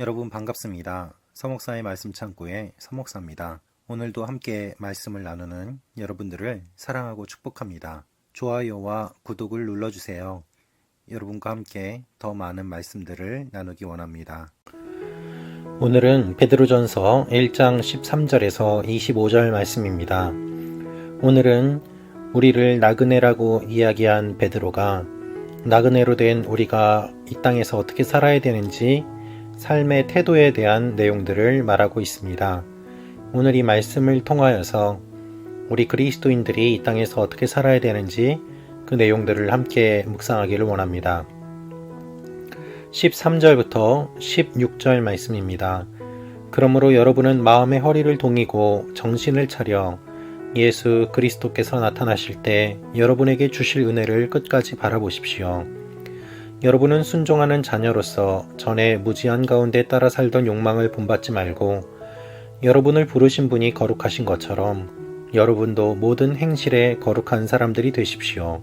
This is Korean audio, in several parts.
여러분 반갑습니다. 서목사의 말씀 창고의 서목사입니다. 오늘도 함께 말씀을 나누는 여러분들을 사랑하고 축복합니다. 좋아요와 구독을 눌러주세요. 여러분과 함께 더 많은 말씀들을 나누기 원합니다. 오늘은 베드로전서 1장 13절에서 25절 말씀입니다. 오늘은 우리를 나그네라고 이야기한 베드로가 나그네로 된 우리가 이 땅에서 어떻게 살아야 되는지 삶의 태도에 대한 내용들을 말하고 있습니다. 오늘 이 말씀을 통하여서 우리 그리스도인들이 이 땅에서 어떻게 살아야 되는지 그 내용들을 함께 묵상하기를 원합니다. 13절부터 16절 말씀입니다. 그러므로 여러분은 마음의 허리를 동이고 정신을 차려 예수 그리스도께서 나타나실 때 여러분에게 주실 은혜를 끝까지 바라보십시오. 여러분은 순종하는 자녀로서 전에 무지한 가운데 따라 살던 욕망을 본받지 말고 여러분을 부르신 분이 거룩하신 것처럼 여러분도 모든 행실에 거룩한 사람들이 되십시오.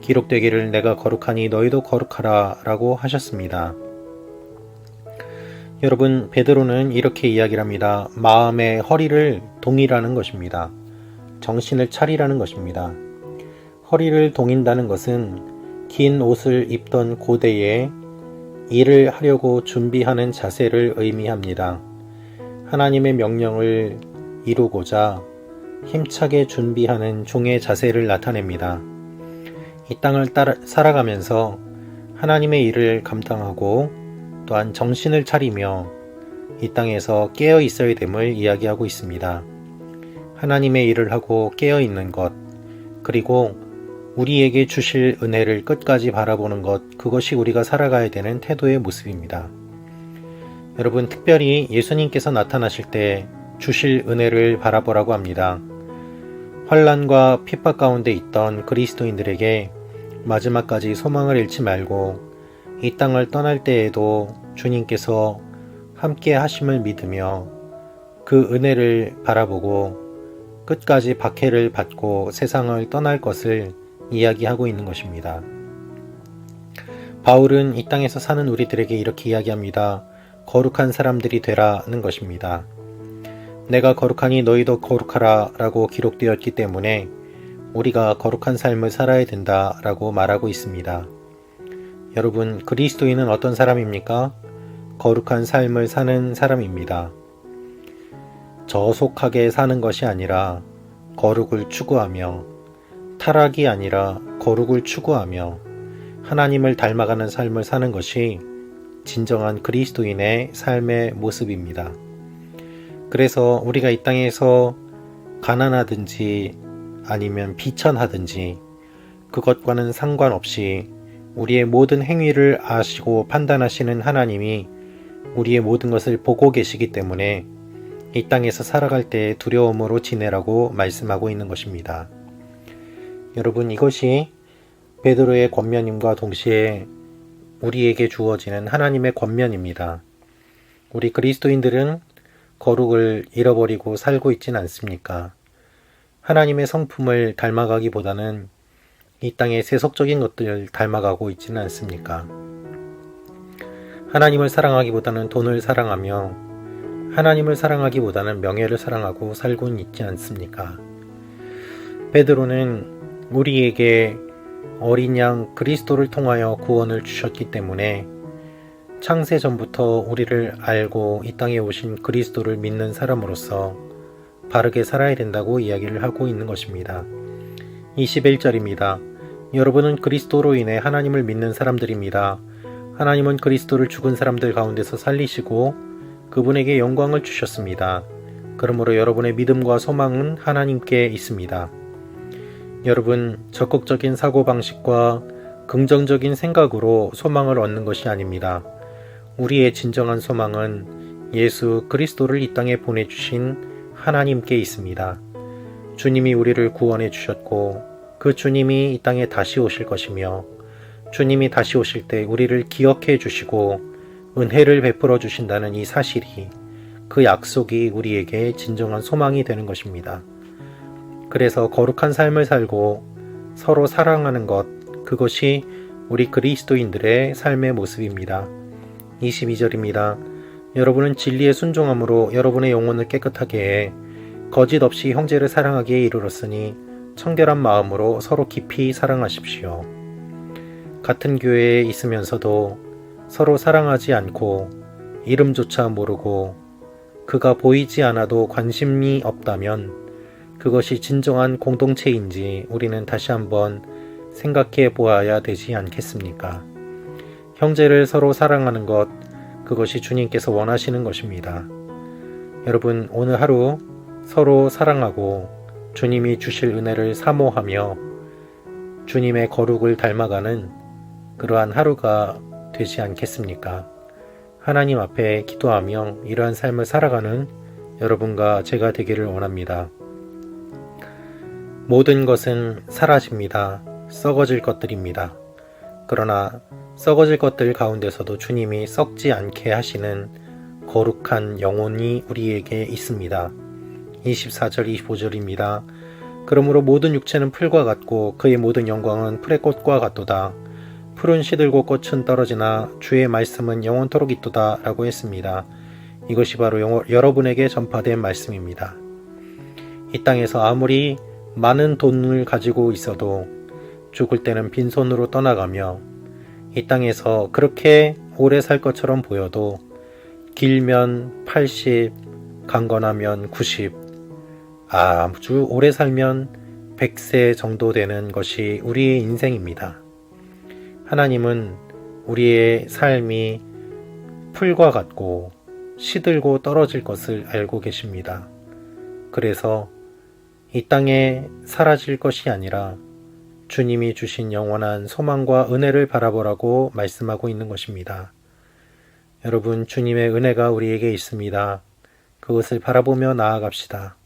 기록되기를 내가 거룩하니 너희도 거룩하라 라고 하셨습니다. 여러분, 베드로는 이렇게 이야기를 합니다. 마음의 허리를 동이라는 것입니다. 정신을 차리라는 것입니다. 허리를 동인다는 것은 긴 옷을 입던 고대에 일을 하려고 준비하는 자세를 의미합니다. 하나님의 명령을 이루고자 힘차게 준비하는 종의 자세를 나타냅니다. 이 땅을 따라, 살아가면서 하나님의 일을 감당하고 또한 정신을 차리며 이 땅에서 깨어 있어야 됨을 이야기하고 있습니다. 하나님의 일을 하고 깨어 있는 것, 그리고 우리에게 주실 은혜를 끝까지 바라보는 것, 그것이 우리가 살아가야 되는 태도의 모습입니다. 여러분, 특별히 예수님께서 나타나실 때 주실 은혜를 바라보라고 합니다. 환란과 핍박 가운데 있던 그리스도인들에게 마지막까지 소망을 잃지 말고 이 땅을 떠날 때에도 주님께서 함께 하심을 믿으며 그 은혜를 바라보고 끝까지 박해를 받고 세상을 떠날 것을 이야기하고 있는 것입니다. 바울은 이 땅에서 사는 우리들에게 이렇게 이야기합니다. 거룩한 사람들이 되라는 것입니다. 내가 거룩하니 너희도 거룩하라 라고 기록되었기 때문에 우리가 거룩한 삶을 살아야 된다 라고 말하고 있습니다. 여러분, 그리스도인은 어떤 사람입니까? 거룩한 삶을 사는 사람입니다. 저속하게 사는 것이 아니라 거룩을 추구하며 타락이 아니라 거룩을 추구하며 하나님을 닮아가는 삶을 사는 것이 진정한 그리스도인의 삶의 모습입니다. 그래서 우리가 이 땅에서 가난하든지 아니면 비천하든지 그것과는 상관없이 우리의 모든 행위를 아시고 판단하시는 하나님이 우리의 모든 것을 보고 계시기 때문에 이 땅에서 살아갈 때 두려움으로 지내라고 말씀하고 있는 것입니다. 여러분 이것이 베드로의 권면임과 동시에 우리에게 주어지는 하나님의 권면입니다. 우리 그리스도인들은 거룩을 잃어버리고 살고 있진 않습니까? 하나님의 성품을 닮아가기보다는 이 땅의 세속적인 것들을 닮아가고 있지는 않습니까? 하나님을 사랑하기보다는 돈을 사랑하며 하나님을 사랑하기보다는 명예를 사랑하고 살고는 있지 않습니까? 베드로는 우리에게 어린 양 그리스도를 통하여 구원을 주셨기 때문에 창세 전부터 우리를 알고 이 땅에 오신 그리스도를 믿는 사람으로서 바르게 살아야 된다고 이야기를 하고 있는 것입니다. 21절입니다. 여러분은 그리스도로 인해 하나님을 믿는 사람들입니다. 하나님은 그리스도를 죽은 사람들 가운데서 살리시고 그분에게 영광을 주셨습니다. 그러므로 여러분의 믿음과 소망은 하나님께 있습니다. 여러분, 적극적인 사고방식과 긍정적인 생각으로 소망을 얻는 것이 아닙니다. 우리의 진정한 소망은 예수 그리스도를 이 땅에 보내주신 하나님께 있습니다. 주님이 우리를 구원해 주셨고, 그 주님이 이 땅에 다시 오실 것이며, 주님이 다시 오실 때 우리를 기억해 주시고, 은혜를 베풀어 주신다는 이 사실이 그 약속이 우리에게 진정한 소망이 되는 것입니다. 그래서 거룩한 삶을 살고 서로 사랑하는 것, 그것이 우리 그리스도인들의 삶의 모습입니다. 22절입니다. 여러분은 진리에 순종함으로 여러분의 영혼을 깨끗하게 해 거짓 없이 형제를 사랑하기에 이르렀으니 청결한 마음으로 서로 깊이 사랑하십시오. 같은 교회에 있으면서도 서로 사랑하지 않고 이름조차 모르고 그가 보이지 않아도 관심이 없다면 그것이 진정한 공동체인지 우리는 다시 한번 생각해 보아야 되지 않겠습니까? 형제를 서로 사랑하는 것, 그것이 주님께서 원하시는 것입니다. 여러분, 오늘 하루 서로 사랑하고 주님이 주실 은혜를 사모하며 주님의 거룩을 닮아가는 그러한 하루가 되지 않겠습니까? 하나님 앞에 기도하며 이러한 삶을 살아가는 여러분과 제가 되기를 원합니다. 모든 것은 사라집니다. 썩어질 것들입니다. 그러나 썩어질 것들 가운데서도 주님이 썩지 않게 하시는 거룩한 영혼이 우리에게 있습니다. 24절 25절입니다. 그러므로 모든 육체는 풀과 같고 그의 모든 영광은 풀의 꽃과 같도다. 풀은 시들고 꽃은 떨어지나 주의 말씀은 영원토록 있도다 라고 했습니다. 이것이 바로 영어, 여러분에게 전파된 말씀입니다. 이 땅에서 아무리 많은 돈을 가지고 있어도 죽을 때는 빈손으로 떠나가며 이 땅에서 그렇게 오래 살 것처럼 보여도 길면 80, 강건하면 90, 아주 오래 살면 100세 정도 되는 것이 우리의 인생입니다. 하나님은 우리의 삶이 풀과 같고 시들고 떨어질 것을 알고 계십니다. 그래서 이 땅에 사라질 것이 아니라 주님이 주신 영원한 소망과 은혜를 바라보라고 말씀하고 있는 것입니다. 여러분, 주님의 은혜가 우리에게 있습니다. 그것을 바라보며 나아갑시다.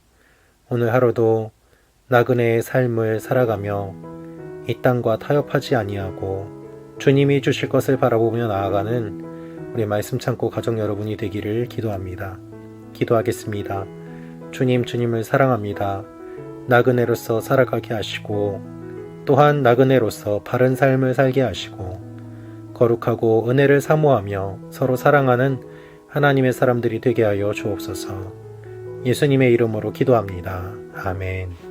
오늘 하루도 나그네의 삶을 살아가며 이 땅과 타협하지 아니하고 주님이 주실 것을 바라보며 나아가는 우리 말씀 참고 가정 여러분이 되기를 기도합니다. 기도하겠습니다. 주님, 주님을 사랑합니다. 나그네로서 살아가게 하시고 또한 나그네로서 바른 삶을 살게 하시고 거룩하고 은혜를 사모하며 서로 사랑하는 하나님의 사람들이 되게 하여 주옵소서. 예수님의 이름으로 기도합니다. 아멘.